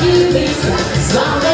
Give me some, some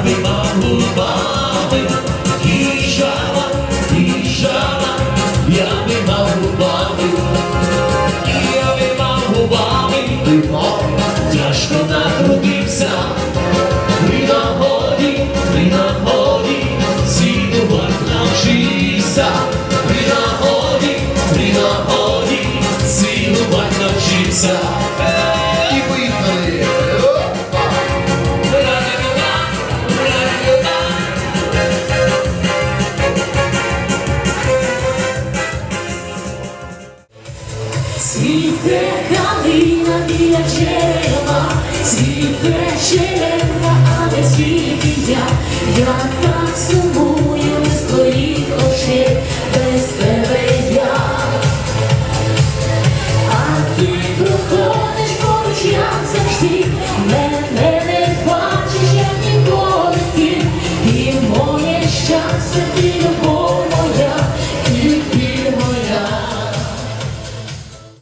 баби, при нагоді, при нагоді, сідувати навчився, при нагоді, при нагоді, сідувати навчився. Цвіте калина біля черева, цвіте черева, а не я, так сумую.